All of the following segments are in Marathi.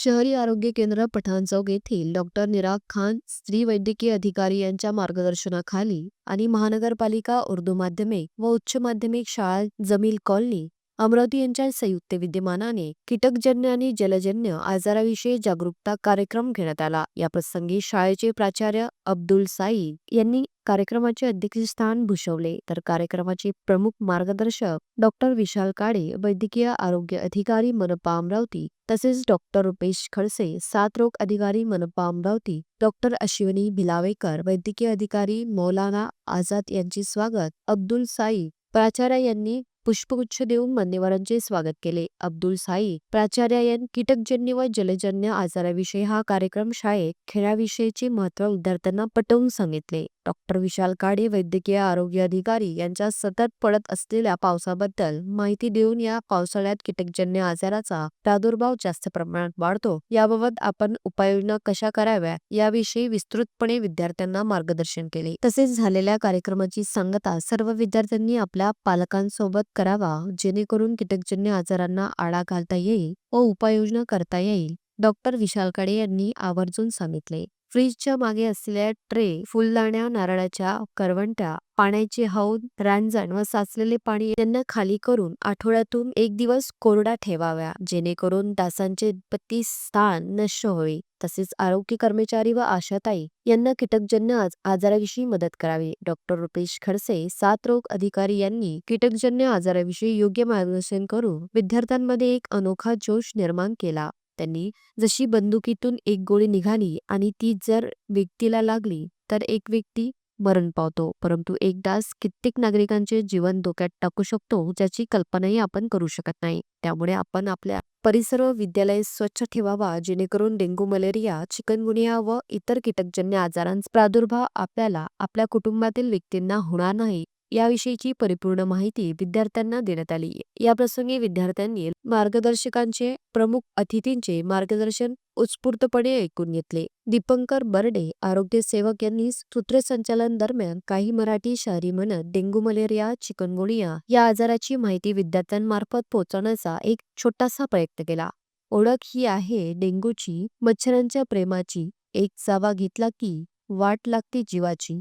शहरी आरोग्य केंद्र पठाणचौक येथील डॉक्टर निराग खान स्त्री वैद्यकीय अधिकारी यांच्या मार्गदर्शनाखाली आणि महानगरपालिका उर्दू माध्यमिक व उच्च माध्यमिक शाळा जमील कॉलनी अमरावती यांच्या संयुक्त विद्यमानाने कीटकजन्य आणि जलजन्य आजाराविषयी जागरूकता कार्यक्रम घेण्यात आला. या प्रसंगी शाळेचे प्राचार्य अब्दुल साई यांनी कार्यक्रमाचे अध्यक्षस्थान भूषवले. तर कार्यक्रमाचे प्रमुख मार्गदर्शक डॉक्टर विशाल काळे वैद्यकीय आरोग्य अधिकारी मनपा अमरावती तसेच डॉक्टर रुपेश खडसे सात रोग अधिकारी मनपा अमरावती डॉक्टर अश्विनी भिलावेकर वैद्यकीय अधिकारी मौलाना आझाद यांचे स्वागत अब्दुल साई प्राचार्य यांनी पुष्पगुच्छ देऊन मान्यवरांचे स्वागत केले. अब्दुल साई प्राचार्य यांनी कीटकजन्य व जलजन्य आजाराविषयी हा कार्यक्रम शाळेत खेळाविषयीचे महत्त्व विद्यार्थ्यांना पटवून सांगितले. डॉक्टर विशाल काडे वैद्यकीय आरोग्य अधिकारी यांच्या सतत पडत असलेल्या पावसाबद्दल माहिती देऊन या पावसाळ्यात कीटकजन्य आजाराचा प्रादुर्भाव जास्त प्रमाणात वाढतो. याबाबत आपण उपाययोजना कशा कराव्या याविषयी विस्तृतपणे विद्यार्थ्यांना मार्गदर्शन केले. तसेच झालेल्या कार्यक्रमाची सांगता सर्व विद्यार्थ्यांनी आपल्या पालकांसोबत करावा जेणेकरून कीटकजन्य आजारांना आळा घालता येईल व उपाययोजना करता येईल डॉक्टर विशाल काडे यांनी आवर्जून सांगितले. फ्रीजच्या मागे असलेल्या ट्रे फुलदाण्या नारळाच्या करवंट्या पाण्याचे हौद रांजण व साचलेले पाणी यांना खाली करून आठवड्यातून एक दिवस कोरडा ठेवाव्या जेणेकरून डासांचे उत्पत्ती स्थान नष्ट होईल तसेच आरोग्य कर्मचारी व आशाताई यांना कीटकजन्य आज- आजाराविषयी मदत करावी. डॉक्टर रुपेश खडसे सात रोग अधिकारी यांनी कीटकजन्य आजाराविषयी योग्य मार्गदर्शन करून विद्यार्थ्यांमध्ये एक अनोखा जोश निर्माण केला. त्यांनी जशी बंदुकीतून एक गोळी निघाली आणि ती जर व्यक्तीला लागली तर एक व्यक्ती मरण पावतो. परंतु एक डास कित्येक नागरिकांचे जीवन धोक्यात टाकू शकतो ज्याची कल्पनाही आपण करू शकत नाही. त्यामुळे आपण आपल्या परिसर व विद्यालय स्वच्छ ठेवावा जेणेकरून डेंग्यू मलेरिया चिकनगुनिया व इतर कीटकजन्य आजारांचा प्रादुर्भाव आपल्याला आपल्या कुटुंबातील व्यक्तींना होणार नाही. याविषयीची परिपूर्ण माहिती विद्यार्थ्यांना देण्यात आली. याप्रसंगी विद्यार्थ्यांनी मार्गदर्शकांचे प्रमुख अतिथींचे मार्गदर्शन उत्स्फूर्तपणे ऐकून घेतले. दीपंकर बर्डे आरोग्य सेवक यांनी सूत्रसंचालन दरम्यान काही मराठी शहरी म्हणत डेंग्यू मलेरिया चिकनगुनिया या आजाराची माहिती विद्यार्थ्यांमार्फत पोहोचवण्याचा एक छोटासा प्रयत्न केला. ओळख ही आहे डेंग्यूची मच्छरांच्या प्रेमाची. एक चावा घेतला की वाट लागते जीवाची.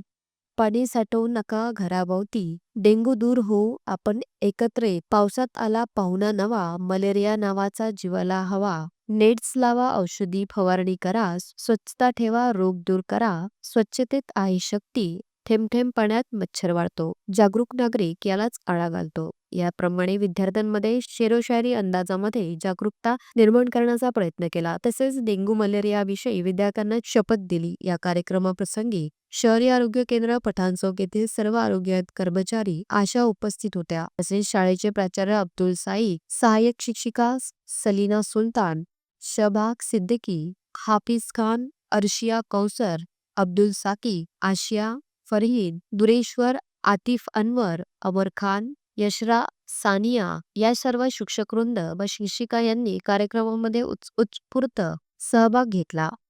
पाणी साठवू नका घराभोवती. डेंग्यू दूर होऊ आपण एकत्र. पावसात आला पाहुणा नवा. मलेरिया नावाचा जीवाला हवा. नेट्स लावा औषधी फवारणी करा. स्वच्छता ठेवा. रोग दूर करा. स्वच्छतेत आहे शक्ती. थेंब मच्छर वाढतो. जागरूक नागरिक यालाच आळा घालतो. याप्रमाणे विद्यार्थ्यांमध्ये शेरोशायरी अंदाजामध्ये जागरूकता निर्माण करण्याचा प्रयत्न केला. तसेच डेंग्यू मलेरियाविषयी विद्यार्थ्यांना शपथ दिली. या कार्यक्रमाप्रसंगी शहरी आरोग्य केंद्र पठाणचौक येथील सर्व आरोग्य कर्मचारी आशा उपस्थित होत्या. तसेच शाळेचे प्राचार्य अब्दुल साई सहाय्यक शिक्षिका सलीना सुलतान शबाग सिद्दीकी हाफिज खान अर्शिया कौसर अब्दुल साकी आशिया फरहीद दुरेश्वर आतिफ अनवर अमर खान यशरा सानिया या सर्व शिक्षकवृंद व शिक्षिका यांनी कार्यक्रमामध्ये उत्स- उत्स्फूर्त सहभाग घेतला.